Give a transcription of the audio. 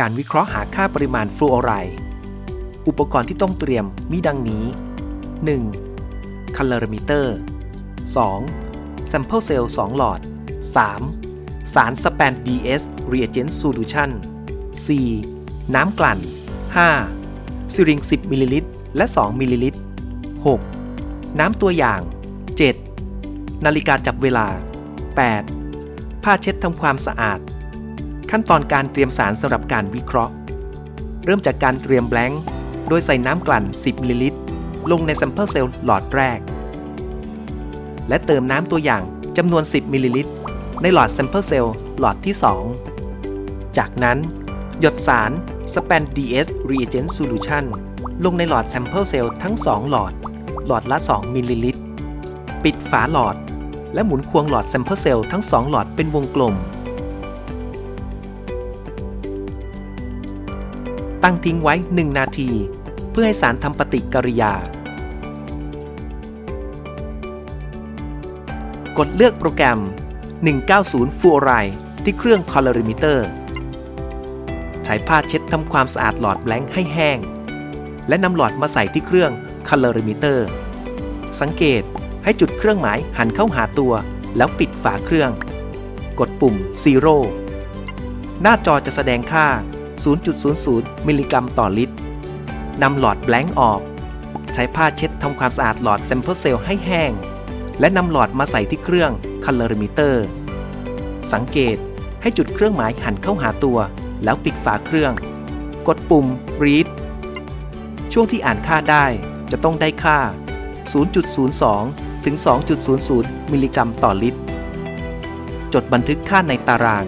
การวิเคราะห์หาค่าปริมาณฟลูออไรด์อุปกรณ์ที่ต้องเตรียมมีดังนี้ 1. คัลเลอร์มิเตอร์ 2. Sample Cell 2หลอด 3. สาร Span DS Reagent Solution 4. น้ำกลั่น 5. ซิริง 10 มิลลิลิตร และ 2 มิลลิลิตร 6. น้ำตัวอย่าง 7. นาฬิกาจับเวลา 8. ผ้าเช็ดทำความสะอาด ขั้นตอนการเตรียมสารสำหรับการวิเคราะห์ เริ่มจากการเตรียมแบงค์โดยใส่น้ำกลั่น 10มิลลิลิตรลงใน Sample Cell หลอดแรก และเติมน้ำตัวอย่างจำนวน 10มิลลิลิตรในหลอด Sample Cell หลอดที่ 2 จากนั้น หยดสาร Span DS Reagent Solution ลงในหลอด Sample Cell ทั้ง 2 หลอด หลอดละ 2มิลลิลิตรปิดฝาหลอด และหมุนควงหลอด Sample Cell ทั้ง 2 หลอดเป็นวงกลม ตั้งทิ้งไว้ 1 นาที เพื่อให้สารทำปฏิกิริยา กดเลือกโปรแกรม 190ฟูออไรที่เครื่อง Colorimeter ใช้ผ้าเช็ดทำความสะอาดหลอดแบงค์ให้แห้ง และนำหลอดมาใส่ที่เครื่อง Colorimeter สังเกตให้จุดเครื่องหมายหันเข้าหาตัว แล้วปิดฝาเครื่อง กดปุ่ม Zero หน้าจอจะแสดงค่า 0.00 มิลลิกรัมต่อลิตรนำหลอดแบงค์ออก ใช้ผ้าเช็ดทำความสะอาดหลอด Sample Cell ให้แห้ง และนำหลอดมาใส่ที่เครื่อง Colorimeter สังเกตให้จุดเครื่องหมายหันเข้าหาตัว แล้วปิดฝาเครื่อง กดปุ่ม Read ช่วงที่อ่านค่าได้จะต้องได้ค่า 0.02 ถึง 2.00 มิลลิกรัมต่อลิตร จดบันทึกค่าในตาราง